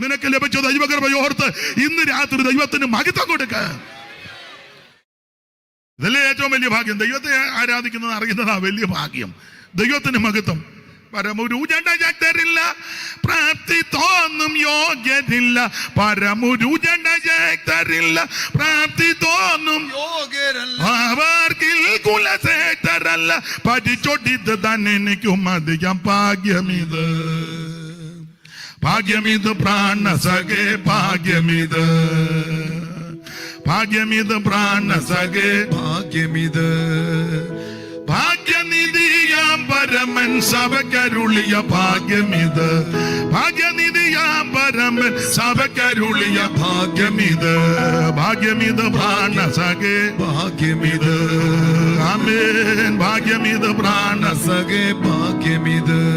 നിനക്ക് ലഭിച്ച ദൈവകൃപയോർത്ത് ഇന്ന് രാത്രി ദൈവത്തിന് മഹിത്വം കൊടുക്ക. ഇതല്ലേ ഏറ്റവും വലിയ ഭാഗ്യം. ദൈവത്തെ ആരാധിക്കുന്നത് അറിയുന്നതാ വലിയ ഭാഗ്യം. ദൈവത്തിന് മഹത്വം. പരമുരുജണ്ടരില്ല പ്രാപ്തി തോന്നും യോഗ്യരില്ല. പരമുരുജണ്ടരില്ല പ്രാപ്തി തോന്നും യോഗ്യരല്ല. അവർക്കിൽ കുലശേഖരല്ല പഠിച്ചൊട്ടിത് തന്നെ എനിക്കും അധികം ഭാഗ്യമിത്. ഭാഗ്യമിത് പ്രാണസഖേ ഭാഗ്യമിത്. ഭാഗ്യമിത് പ്രാണസഖേ ഭാഗ്യമിത്. ഭാഗ്യനിധിയാം പരമൻ സഭക്കരുളിയ ഭാഗ്യമിത്. ഭാഗ്യനിധിയാം പരമൻ സഭക്കരുളിയ ഭാഗ്യമിത്. ഭാഗ്യമിത് പ്രാണസഖേ ഭാഗ്യമിത്. ആമേൻ. ഭാഗ്യമിത് പ്രാണസഖേ ഭാഗ്യമിത്.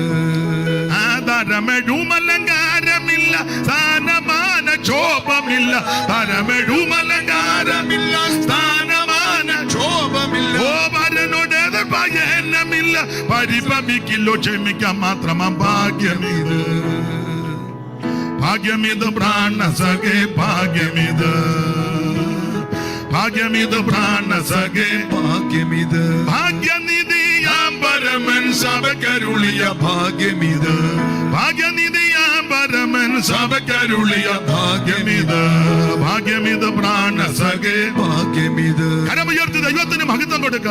തരമെഴുമലങ്കാരമില്ല സ്ഥാനമാന ക്ഷോഭമില്ല. പരമഴുമലങ്കാരമില്ല സ്ഥാനമാന ക്ഷോഭമില്ല. ഓമരനോട് ഭയനമില്ല പരിഭവിക്കില്ലോ ക്ഷമിക്കാൻ മാത്രമാ ഭാഗ്യമിത്. ഭാഗ്യമിത് പ്രാണസഖേ ഭാഗ്യമിത്. ഭാഗ്യമിത് പ്രാണസഖേ ഭാഗ്യമിത്. ഭാഗ്യ സഭക്കരുളിയ ഭാഗ്യമിത് ഭാഗ്യനിധിയാം പരമൻ സഭക്കരുളിയ ഭാഗ്യമിത് ഭാഗ്യമിത് പ്രാണസഖേ ഭാഗ്യമിത് കരമുയർത്തി ദൈവത്തിന് മഹിത്വം കൊടുക്ക